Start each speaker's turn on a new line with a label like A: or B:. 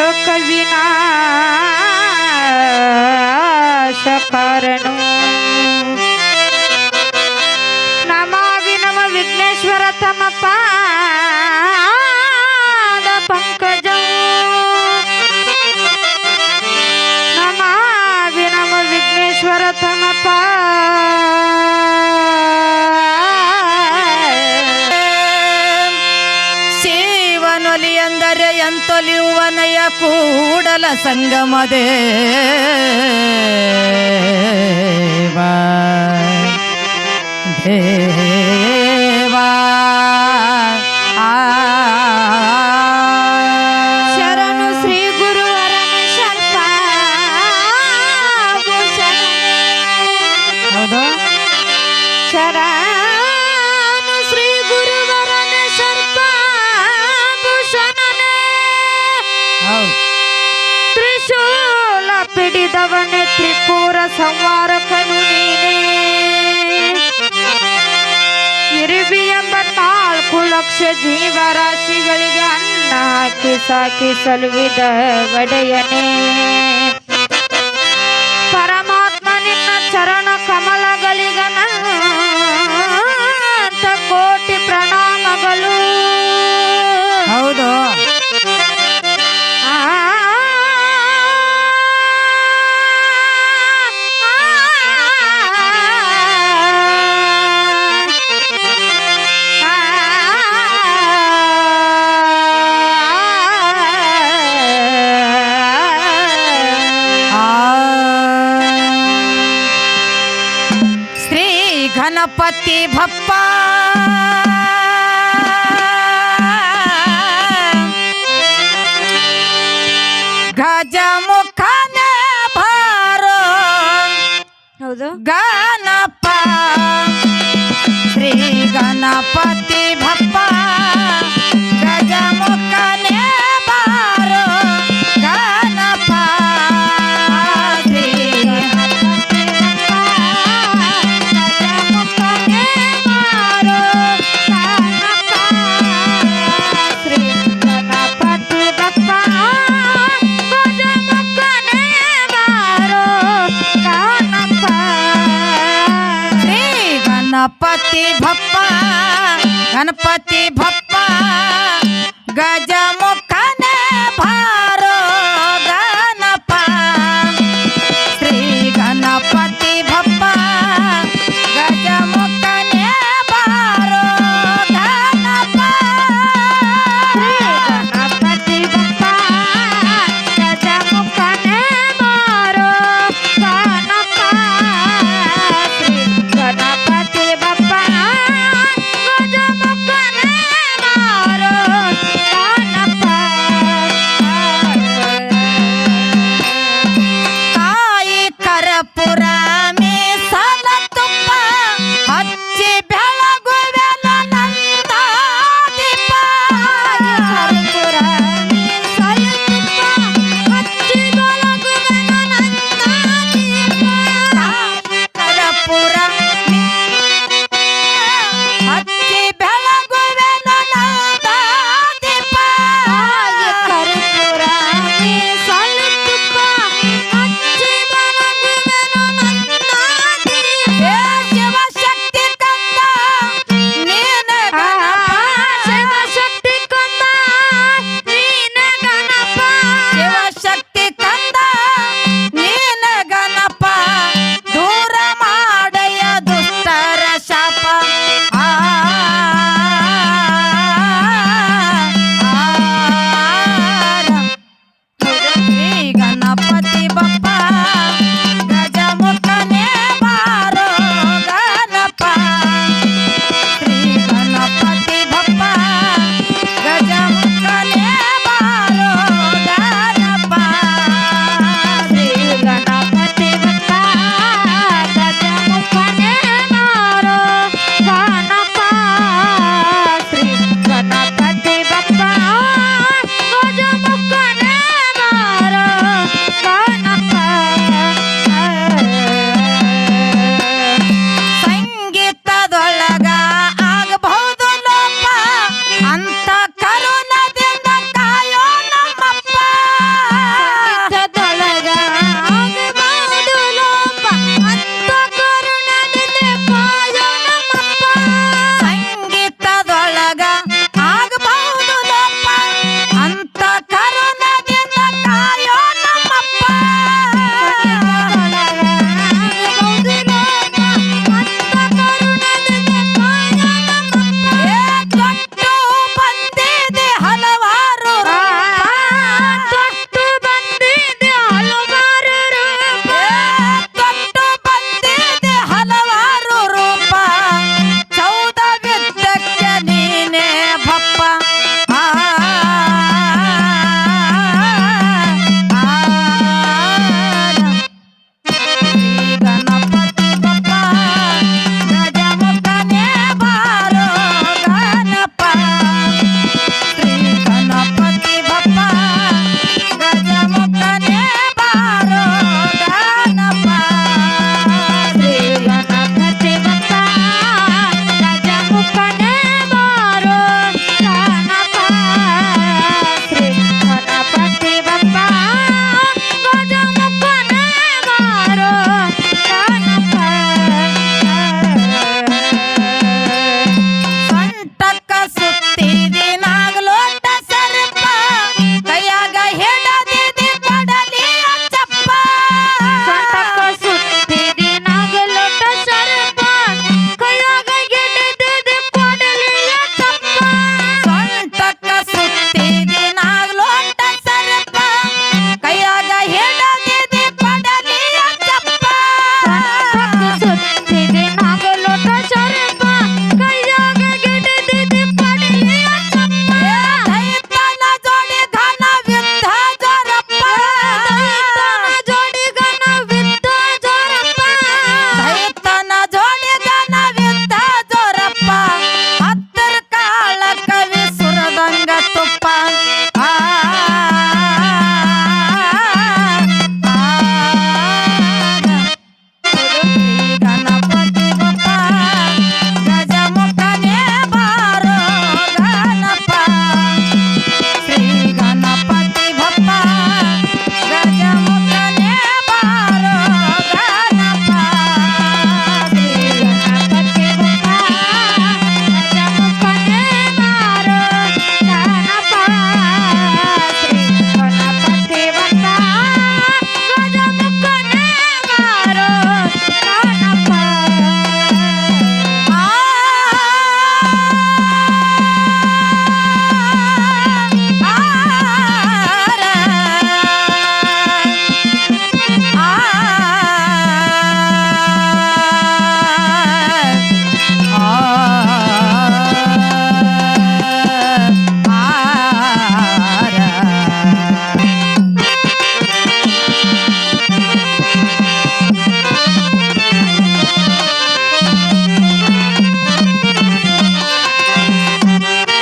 A: शोक विनाश
B: ಶಿವನೊಲಿ ಅಂದರೆ ಎಂತೊಲಿಯುವನಯ ಕೂಡಲ ಸಂಗಮದೇ. ದೇವಾ.
A: ಲಕ್ಷ ಜೀವರಾಶಿಗಳಿಗೆ ಅನ್ನ ಹಾಕಿ ಸಾಕಿ ಸಲುವಿದ ಒಡೆಯನೇ.
B: ಗಣಪತಿ ಬಪ್ಪ ಗಜಮುಖನ ಭಾರೋ
A: ಹೌದು.
B: ಗಣಪ. ಶ್ರೀ ಗಣಪತಿ ಗಣಪತಿ ಭಪ್ಪ ಗಣಪತಿ ಭಪ್ಪ ಗಜ